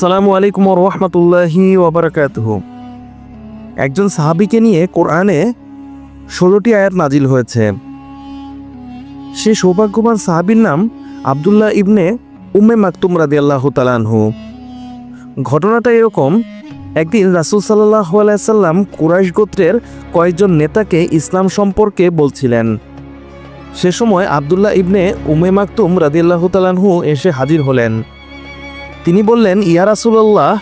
সালামু আলাইকুম রহমতুল্লাহি ওবরাকাতুহ একজন সাহাবিকে নিয়ে কোরআনে ষোলোটি আয়াত নাজিল হয়েছে। সে সৌভাগ্যবান সাহাবির নাম আবদুল্লাহ ইবনে উম্মে মাকতুম রাদি আল্লাহ তালানহু ঘটনাটা এরকম, একদিন রাসুল সাল্লাহ আলাইসাল্লাম কুরাইশ গোত্রের কয়েকজন নেতাকে ইসলাম সম্পর্কে বলছিলেন। সে সময় আবদুল্লাহ ইবনে উমে মাকতুম রাদিয়াল্লাহ তালানহু এসে হাজির হলেন। তিনি বললেন, ইয়া রাসুল্লাহ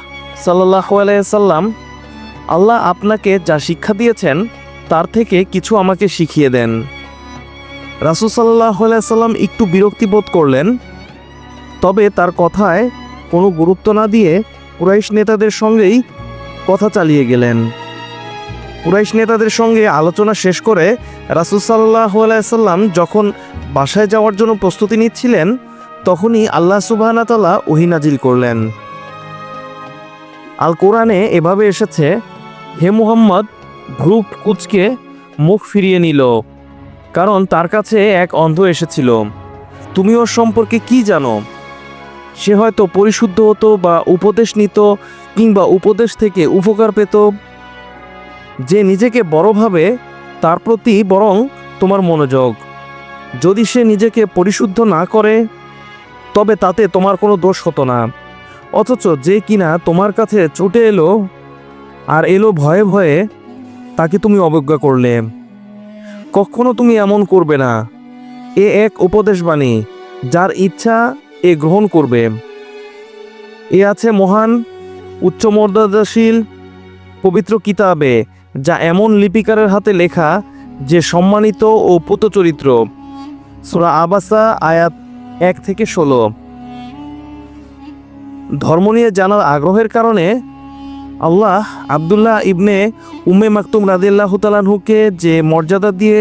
সাল্লাহ আলাইসাল্লাম আল্লাহ আপনাকে যা শিক্ষা দিয়েছেন, তার থেকে কিছু আমাকে শিখিয়ে দেন। রাসুল সাল্লাহ সাল্লাম একটু বিরক্তি বোধ করলেন, তবে তার কথায় কোনো গুরুত্ব না দিয়ে কুরাইশ নেতাদের সঙ্গেই কথা চালিয়ে গেলেন। কুরাইশ নেতাদের সঙ্গে আলোচনা শেষ করে রাসুল সাল্লাহ যখন বাসায় যাওয়ার জন্য প্রস্তুতি নিচ্ছিলেন তখনই আল্লাহ সুবাহতাল্লাহ ওহিনাজিল করলেন। আল কোরআনে এভাবে এসেছে, হে মুহাম্মদ ভ্রুপ কুচকে মুখ ফিরিয়ে নিল, কারণ তার কাছে এক অন্ধ এসেছিল। তুমি ওর সম্পর্কে কি জানো? সে হয়তো পরিশুদ্ধ হতো বা উপদেশ নিত কিংবা উপদেশ থেকে উপকার পেত। যে নিজেকে বড়ভাবে তার প্রতি বরং তোমার মনোযোগ। যদি সে নিজেকে পরিশুদ্ধ না করে তবে তাতে তোমার কোনো দোষ হতো না। অথচ যে কিনা তোমার কাছে ছুটে এলো আর এলো ভয়ে ভয়ে, তাকে তুমি অবজ্ঞা করলে। কখনো তুমি এমন করবে না। এ এক উপদেশবাণী, যার ইচ্ছা এ গ্রহণ করবে। এ আছে মহান, উচ্চমর্যাদাশীল, পবিত্র কিতাবে, যা এমন লিপিকারের হাতে লেখা, যে সম্মানিত ও পুতচরিত্র। সুরা আবাসা, আয়াত এক থেকে ষোলো। ধর্ম নিয়ে জানার আগ্রহের কারণে আল্লাহ আবদুল্লাহ ইবনে উম্মে মাকতুম রাদিল্লাহ তালানহুকে যে মর্যাদা দিয়ে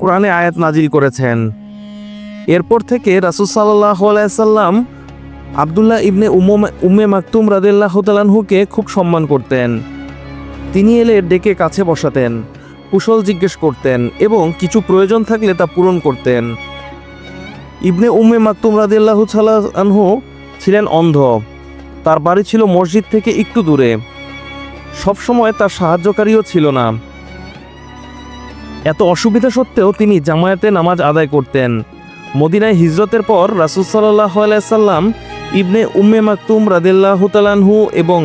কোরআনে আয়াত নাজিল করেছেন, এরপর থেকে রাসুল সাল্লাহ আলাইসাল্লাম আবদুল্লাহ ইবনে উম্মে মাকতুম রাদিল্লাহ তালানহুকে খুব সম্মান করতেন। তিনি এলে ডেকে কাছে বসাতেন, কুশল জিজ্ঞেস করতেন এবং কিছু প্রয়োজন থাকলে তা পূরণ করতেন। ইবনে উম্মে মাকতুম রাদিল্লাহ আনহু ছিলেন অন্ধ। তার বাড়ি ছিল মসজিদ থেকে একটু দূরে। সবসময় তার সাহায্যকারীও ছিল না। এত অসুবিধা সত্ত্বেও তিনি জামায়াতে নামাজ আদায় করতেন। মদিনায় হিজরতের পর রাসুল সাল্লাহ সাল্লাম ইবনে উম্মে মাকতুম রাদিল্লাহ তালানহু এবং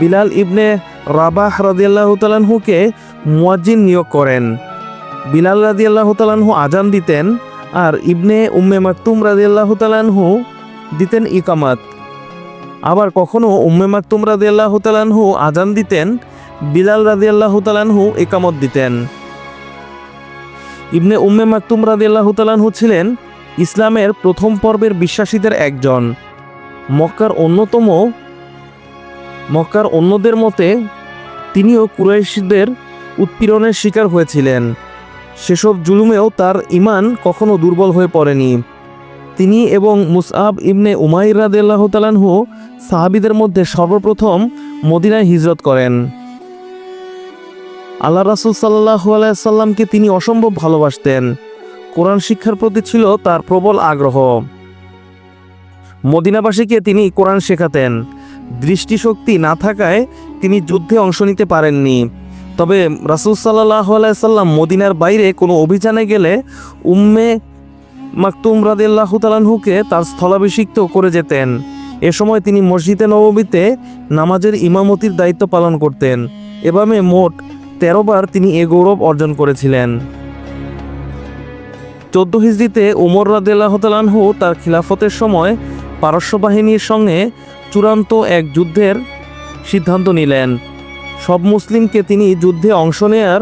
বিলাল ইবনে রাবাহ রাদিয়াল্লাহ তালানহুকে মুয়াজ্জিন নিয়োগ করেন। বিলাল রাদিয়াল্লাহ তালানহু আজান দিতেন আর ইবনে উম্মে মাকতুম রাদিয়াল্লাহ তালানহু দিতেন ইকামাত। আবার কখনও উম্মে মাকতুম রাদিয়াল্লাহু তালানহু আজান দিতেন, বিলাল রাদিয়াল্লাহু তালানহু একামত দিতেন। ইবনে উম্মে মাকতুম রাদিয়াল্লাহু তালানহু ছিলেন ইসলামের প্রথম পর্বের বিশ্বাসীদের একজন। মক্কার অন্যতম, মক্কার অন্যদের মতে তিনিও কুরাইশদের উৎপীড়নের শিকার হয়েছিলেন। সেসব জুলুমেও তার ইমান কখনো দুর্বল হয়ে পড়েনি। তিনি এবং মুসআব ইবনে উমাইর রাদিয়াল্লাহ তালানহু সাহাবিদের মধ্যে সর্বপ্রথম মদিনায় হিজরত করেন। আল্লাহ রাসুল সাল্লাহ আলাইসাল্লামকে তিনি অসম্ভব ভালোবাসতেন। কোরআন শিক্ষার প্রতি ছিল তার প্রবল আগ্রহ। মদিনাবাসীকে তিনি কোরআন শেখাতেন। দৃষ্টিশক্তি না থাকায় তিনি যুদ্ধে অংশ নিতে পারেননি। তবে রাসুল সাল্লাহ আলাইসাল্লাম মদিনার বাইরে কোনো অভিযানে গেলে উম্মে মাকতুম রাদিল্লাহ তালানহুকে তার স্থলাভিষিক্ত করে যেতেন। এ সময় তিনি মসজিদে নববীতে নামাজের ইমামতির দায়িত্ব পালন করতেন। এভাবে মোট তেরোবার তিনি এ গৌরব অর্জন করেছিলেন। চোদ্দ হিজড়িতে উমর রাদিল্লাহ তালানহু তার খিলাফতের সময় পারস্য বাহিনীর সঙ্গে চূড়ান্ত এক যুদ্ধের সিদ্ধান্ত নিলেন। সব মুসলিমকে তিনি যুদ্ধে অংশ নেয়ার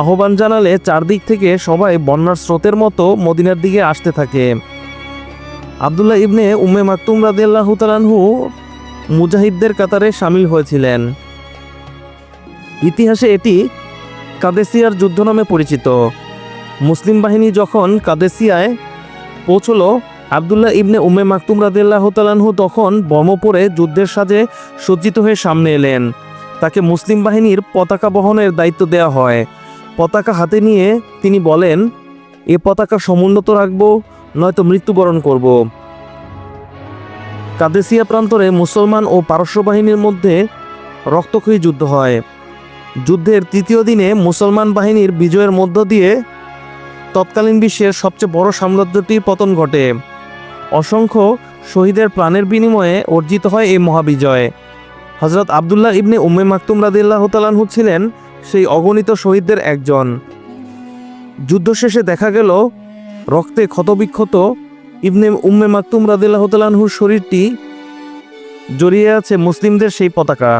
আহ্বান জানালে চারদিক থেকে সবাই বন্যার স্রোতের মতো মদিনার দিকে আসতে থাকে। আবদুল্লাহ ইবনে উম্মে মাকতুম রাদিয়াল্লাহ তালানহু মুজাহিদদের কাতারে সামিল হয়েছিলেন। ইতিহাসে এটি কাদেসিয়ার যুদ্ধ নামে পরিচিত। মুসলিম বাহিনী যখন কাদেসিয়ায় পৌঁছলো, আবদুল্লাহ ইবনে উম্মে মাকতুম রাদিয়াল্লাহ তালানহু তখন বর্মপরে যুদ্ধের সাজে সজ্জিত হয়ে সামনে এলেন। তাকে মুসলিম বাহিনীর পতাকা বহনের দায়িত্ব দেওয়া হয়। পতাকা হাতে নিয়ে তিনি বলেন, এ পতাকা সমুন্নত রাখব, নয়তো মৃত্যুবরণ করব। কাদেসিয়া প্রান্তরে মুসলমান ও পারস্য বাহিনীর মধ্যে রক্তক্ষয়ী যুদ্ধ হয়। যুদ্ধের তৃতীয় দিনে মুসলমান বাহিনীর বিজয়ের মধ্য দিয়ে তৎকালীন বিশ্বের সবচেয়ে বড় সাম্রাজ্যটির পতন ঘটে। অসংখ্য শহীদের প্রাণের বিনিময়ে অর্জিত হয় এই মহাবিজয়। হজরত আবদুল্লাহ ইবনে উম্মে মাকতুম রাদিল্লাহ তালানহু ছিলেন সেই অগণিত শহীদদের একজন। যুদ্ধ শেষে দেখা গেল, রক্তে ক্ষতবিক্ষত ইবনে উম্মে মাকতুম রাদিল্লাহ তালানহুর শরীরটি জড়িয়ে আছে মুসলিমদের সেই পতাকা।